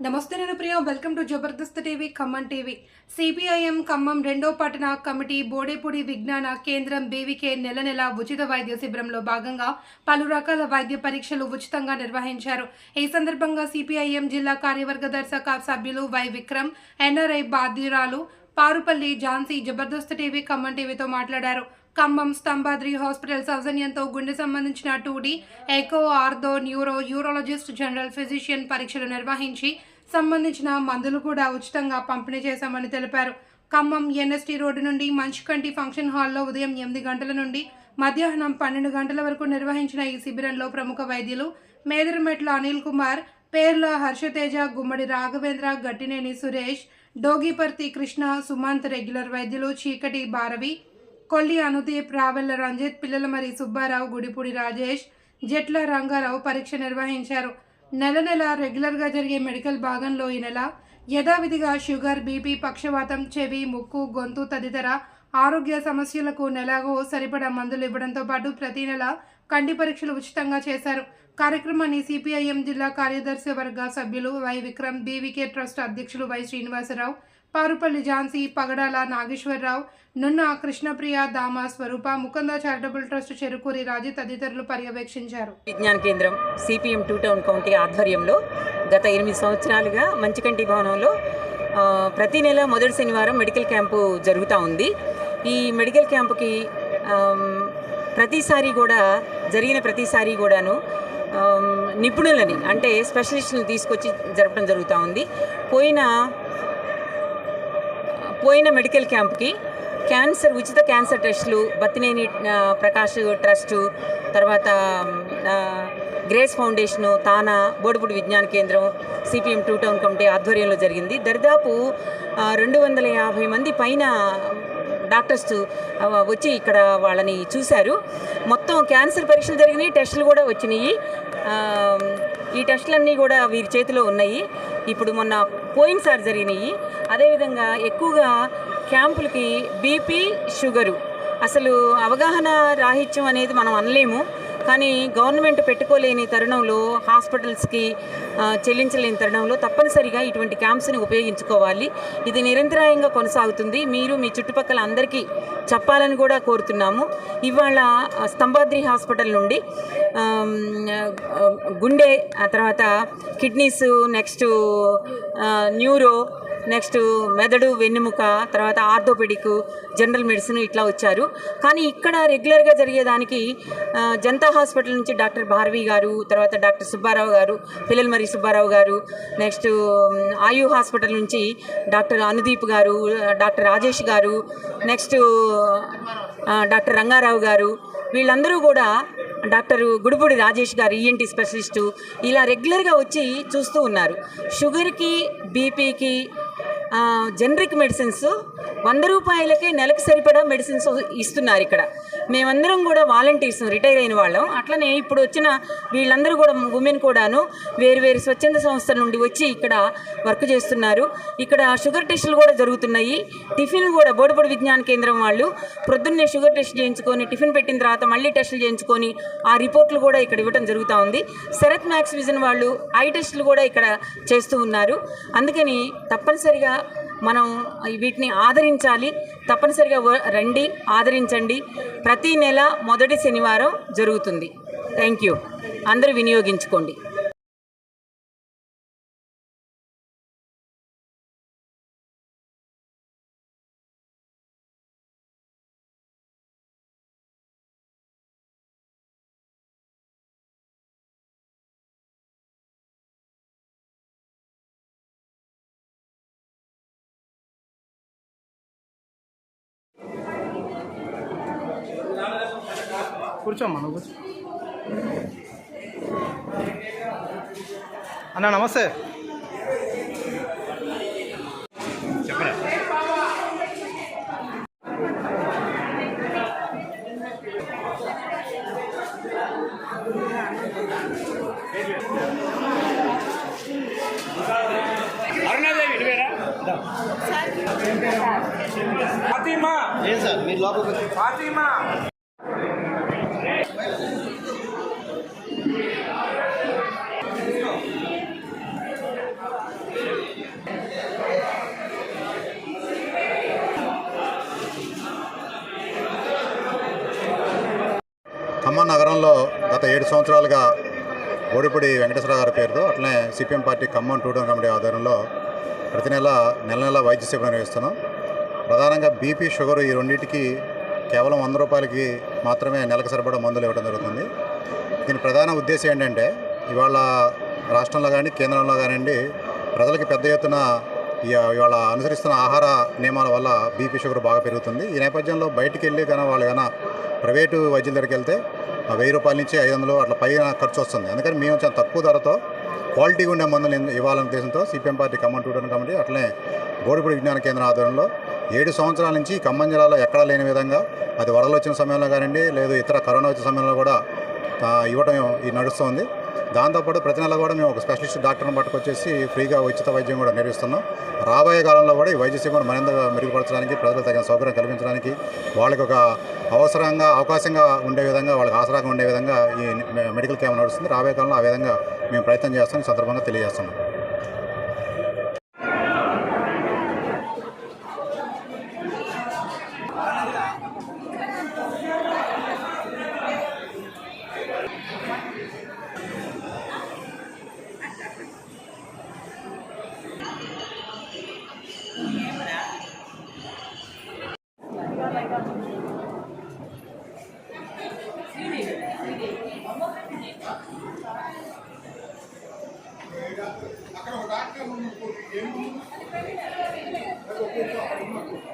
నమస్తే నేను Priya. Welcome to Jabardasth TV Khammam TV CPIM Khammam రెండో పట్టణ కమిటీ బోడేపూడి విజ్ఞాన కేంద్రం బీవీకే నెల నెల ఉచిత వైద్య శిబిరంలో భాగంగా పలు రకాల వైద్య పరీక్షలు ఉచితంగా నిర్వహించారు. ఈ సందర్భంగా సిపిఐఎం జిల్లా కార్యవర్గ దర్శక సభ్యులు వై విక్రమ్ ఎన్ఆర్ఐ బాధ్యురాలు పారుపల్లి ఝాన్సీ జబర్దస్త్ టీవీ ఖమ్మం టీవీతో మాట్లాడారు. ఖమ్మం స్తంభాద్రి హాస్పిటల్ సౌజన్యంతో గుండె సంబంధించిన two D echo ortho neuro urologist general physician పరీక్షలు నిర్వహించి సంబంధించిన మందులు కూడా ఉచితంగా పంపిణీ చేశామని తెలిపారు. ఖమ్మం ఎన్ఎస్టీ రోడ్డు నుండి మంచుకంటి ఫంక్షన్ హాల్లో ఉదయం ఎనిమిది గంటల నుండి మధ్యాహ్నం పన్నెండు గంటల వరకు నిర్వహించిన ఈ శిబిరంలో ప్రముఖ వైద్యులు మేదరమెట్ల అనిల్ కుమార్ పేర్ల హర్షతేజ గుమ్మడి రాఘవేంద్ర గట్టినేని సురేష్ డోగిపర్తి కృష్ణ సుమంత్ రెగ్యులర్ వైద్యులు చీకటి భారవి కొల్లి అనుదీప్ రావెల్ల రంజిత్ పిల్లలమరి సుబ్బారావు గుడిపూడి రాజేష్ జట్ల రంగారావు పరీక్ష నిర్వహించారు. నెల నెల రెగ్యులర్గా జరిగే మెడికల్ భాగంలో ఈ నెల యథావిధిగా షుగర్ బీపీ పక్షవాతం చెవి ముక్కు గొంతు తదితర ఆరోగ్య సమస్యలకు నెలాగో సరిపడా మందులు ఇవ్వడంతో పాటు ప్రతి నెల కంటి పరీక్షలు ఉచితంగా చేశారు. కార్యక్రమాన్ని సిపిఐఎం జిల్లా కార్యదర్శి వర్గ సభ్యులు వై విక్రమ్ బీవీకే ట్రస్ట్ అధ్యక్షులు Y Srinivasarao Parupalli Jhansi Pagadala Nageswararao Nunna Krishnapriya Dama Swarupa Mukunda charitable trust Cherukuri Raju తదితరులు పర్యవేక్షించారు. విజ్ఞాన కేంద్రం సిపిఎం టూ టౌన్ కౌంటీ ఆధ్వర్యంలో గత ఎనిమిది సంవత్సరాలుగా మంచికంటి భవనంలో ప్రతి నెల మొదటి శనివారం మెడికల్ క్యాంపు జరుగుతూ ఉంది. ఈ మెడికల్ క్యాంపుకి ప్రతిసారి కూడా జరిగిన ప్రతిసారి కూడాను నిపుణులని అంటే స్పెషలిస్టులను తీసుకొచ్చి జరపడం జరుగుతూ ఉంది. పోయిన పోయిన మెడికల్ క్యాంప్కి క్యాన్సర్ ఉచిత క్యాన్సర్ టెస్టులు బత్తినేని ప్రకాష్ ట్రస్టు తర్వాత గ్రేస్ ఫౌండేషను తానా బోడిపూడి విజ్ఞాన కేంద్రం సిపిఎం టూ టౌన్ కమిటీ ఆధ్వర్యంలో జరిగింది. దరిదాపు రెండు వందల యాభై మంది పైన డాక్టర్స్ వచ్చి ఇక్కడ వాళ్ళని చూశారు. మొత్తం క్యాన్సర్ పరీక్షలు జరిగినాయి టెస్టులు కూడా వచ్చినాయి. ఈ టెస్టులన్నీ కూడా వీరి చేతిలో ఉన్నాయి. ఇప్పుడు మొన్న పోయినసారి జరిగినాయి. అదేవిధంగా ఎక్కువగా క్యాంపులకి బీపీ షుగరు. అసలు అవగాహన రాహిత్యం అనేది మనం అనలేము. కానీ గవర్నమెంట్ పెట్టుకోలేని తరుణంలో హాస్పిటల్స్కి చెల్లించలేని తరుణంలో తప్పనిసరిగా ఇటువంటి క్యాంప్స్ని ఉపయోగించుకోవాలి. ఇది నిరంతరాయంగా కొనసాగుతుంది. మీరు మీ చుట్టుపక్కల అందరికీ చెప్పాలని కూడా కోరుతున్నాము. ఇవాళ స్తంభాద్రి హాస్పిటల్ నుండి గుండె ఆ తర్వాత కిడ్నీస్ నెక్స్ట్ న్యూరో నెక్స్ట్ మెదడు వెన్నెముక తర్వాత ఆర్థోపెడిక్ జనరల్ మెడిసిన్ ఇట్లా వచ్చారు. కానీ ఇక్కడ రెగ్యులర్గా జరిగేదానికి జనతా హాస్పిటల్ నుంచి డాక్టర్ భారవి గారు తర్వాత డాక్టర్ సుబ్బారావు గారు పిల్లలమరి సుబ్బారావు గారు నెక్స్ట్ ఆయు హాస్పిటల్ నుంచి డాక్టర్ అనుదీప్ గారు డాక్టర్ రాజేష్ గారు నెక్స్ట్ డాక్టర్ రంగారావు గారు వీళ్ళందరూ కూడా డాక్టర్ గుడిపూడి రాజేష్ గారు ఈఎన్టీ స్పెషలిస్టు ఇలా రెగ్యులర్గా వచ్చి చూస్తూ ఉన్నారు. షుగర్కి బీపీకి జనరిక్ మెడిసిన్స్ వంద రూపాయలకే నెలకు సరిపడా మెడిసిన్స్ ఇస్తున్నారు ఇక్కడ. మేమందరం కూడా వాలంటీర్స్ రిటైర్ అయిన వాళ్ళం. అట్లనే ఇప్పుడు వచ్చిన వీళ్ళందరూ కూడా ఉమెన్ కూడాను వేరు వేరు స్వచ్ఛంద సంస్థల నుండి వచ్చి ఇక్కడ వర్క్ చేస్తున్నారు. ఇక్కడ షుగర్ టెస్టులు కూడా జరుగుతున్నాయి. టిఫిన్ కూడా బోడపడి విజ్ఞాన కేంద్రం వాళ్ళు ప్రొద్దున్నే షుగర్ టెస్ట్ చేయించుకొని టిఫిన్ పెట్టిన తర్వాత మళ్ళీ టెస్టులు చేయించుకొని ఆ రిపోర్ట్లు కూడా ఇక్కడ ఇవ్వడం జరుగుతూ ఉంది. శరత్ మ్యాక్స్ విజన్ వాళ్ళు ఐ టెస్టులు కూడా ఇక్కడ చేస్తూ ఉన్నారు. అందుకని తప్పనిసరిగా మనం వీటిని ఆదరించాలి. తప్పనిసరిగా రండి ఆదరించండి. ప్రతి నెల మొదటి శనివారం జరుగుతుంది. థ్యాంక్ యూ అందరూ వినియోగించుకోండి. కూర్చోమ్మా నువ్వు అన్న నమస్తే. ఖమ్మం నగరంలో గత ఏడు సంవత్సరాలుగా బోడిపూడి వెంకటేశ్వర గారి పేరుతో అట్లనే CPM party Khammam two town committee ఆధ్వర్యంలో ప్రతి నెల నెల నెల వైద్య శిబిరం నిర్వహిస్తున్నాం. ప్రధానంగా బీపీ షుగర్ ఈ రెండింటికి కేవలం వంద రూపాయలకి మాత్రమే నెలకు సరిపడా మందులు ఇవ్వడం జరుగుతుంది. దీని ప్రధాన ఉద్దేశం ఏంటంటే ఇవాళ రాష్ట్రంలో కానీ కేంద్రంలో కానివ్వండి ప్రజలకి పెద్ద ఎత్తున ఇవాళ అనుసరిస్తున్న ఆహార నియమాల వల్ల బీపీ షుగర్ బాగా పెరుగుతుంది. ఈ నేపథ్యంలో బయటికి వెళ్ళి కానీ వాళ్ళు కానీ ప్రైవేటు వైద్యుల దగ్గరికి వెళ్తే ఆ వెయ్యి రూపాయల నుంచి ఐదు వందలు అట్లా పైన ఖర్చు వస్తుంది. అందుకని మేము చాలా తక్కువ ధరతో క్వాలిటీగా ఉండే మందులు ఇవ్వాలనే ఉద్దేశంతో CPM party Khammam two town committee అట్లనే గోడిపూడి విజ్ఞాన కేంద్రం ఆధ్వర్యంలో ఏడు సంవత్సరాల నుంచి ఖమ్మం జిల్లాలో ఎక్కడా లేని విధంగా అది వరదలు వచ్చిన సమయంలో కానివ్వండి లేదు ఇతర కరోనా వచ్చిన సమయంలో కూడా ఇవ్వటం ఇది నడుస్తుంది దాంతోపాటు ప్రతి నెల కూడా మేము ఒక స్పెషలిస్ట్ డాక్టర్ని పట్టుకొచ్చేసి ఫ్రీగా ఉచిత వైద్యం కూడా నిర్వహిస్తున్నాం. రాబోయే కాలంలో కూడా ఈ వైద్య సేవను మరింత మెరుగుపరచడానికి ప్రజలకు తగిన సౌకర్యం కల్పించడానికి వాళ్ళకి ఒక అవసరంగా అవకాశంగా ఉండే విధంగా వాళ్ళకి ఆసరాగా ఉండే విధంగా ఈ మెడికల్ క్యాంప్ నడుస్తుంది. రాబోయే కాలంలో ఆ విధంగా మేము ప్రయత్నం చేస్తాం సందర్భంగా తెలియజేస్తున్నాం. అక్కడ ఒక